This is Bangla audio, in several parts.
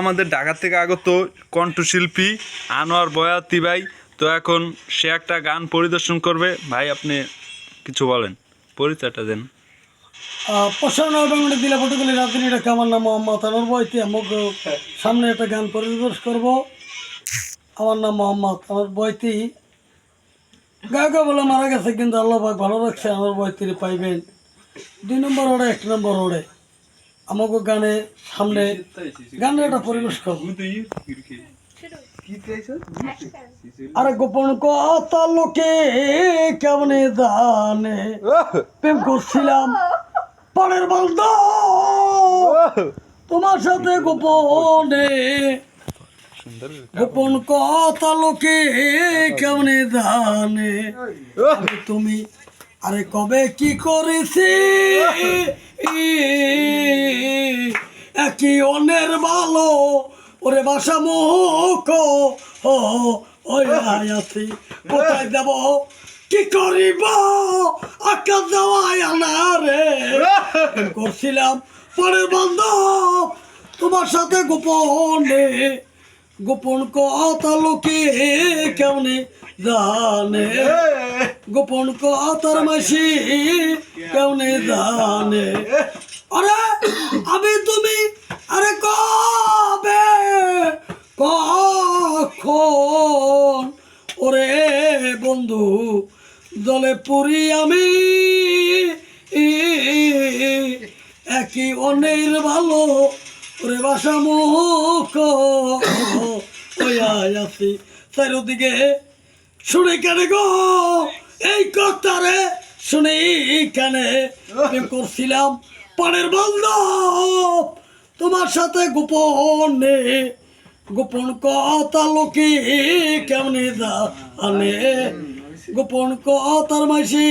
আমাদের ঢাকা থেকে আগত কণ্ঠশিল্পী আনোয়ার বয়াতি ভাই। তো এখন সে একটা গান পরিদর্শন করবে। ভাই, আপনি কিছু বলেন। পরিচয়টা দেন। প্রসন্ন বাংলা দিলা পটুকলি রাজধানী এটা আমার নাম মোহাম্মদ আনোর বইতে আমাকে সামনে একটা গান পরিবেশ করব। আমার নাম মোহাম্মদ আমার বইতি গায়কা বলে মারা গেছে, কিন্তু আল্লাহ ভালো রাখছে। আমার বইতির পাইবেন। দুই নম্বর ওড়ে এক নম্বর ওড়ে আমাকে গানে সামনে গানের একটা পরিবেশ করব আরে গোপন কথা লোকে কেমনে জানে? প্রেম করছিলাম পরের বন্ধ। তোমার সাথে গোপনে। গোপন কথা লোকে কেমনে জানে? তুমি আরে কবে কি করেছি? একই অন্যের ভালো? ওরে বাসা ও ওই আছি। কোথায় যাব? কি করিব? আকাশ দেওয়ায় আনা রে। করছিলাম পরে বন্ধ তোমার সাথে গোপনে, গোপন কথা লোকে কেমনে জানে? গোপন কথার মাসি কেমনে জানে? আরে, আমি তুমি আরে কবে কখন ওরে বন্ধু জলে পুরি আমি। একই অন্যের ভালো, ওরে বাসা মুখ। আছি চারিদিকে শুনে কেন গো? এই কথারে শুনে কেনে? করছিলাম পানের বন্ধ তোমার সাথে গোপনে। গোপন কথা লোকে কেমনে জানে? গোপন কথার মাসি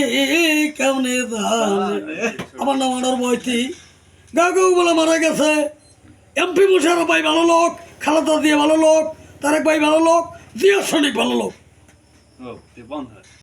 কেমনে জানে? আমার নাম আনার গা গাগু বলে মারা গেছে। এমপি মুশারফ ভাই ভালো লোক, খালাদা দিয়ে ভালো লোক, তারেক ভাই ভালো লোক, জিয়া সনিক ভালো লোক।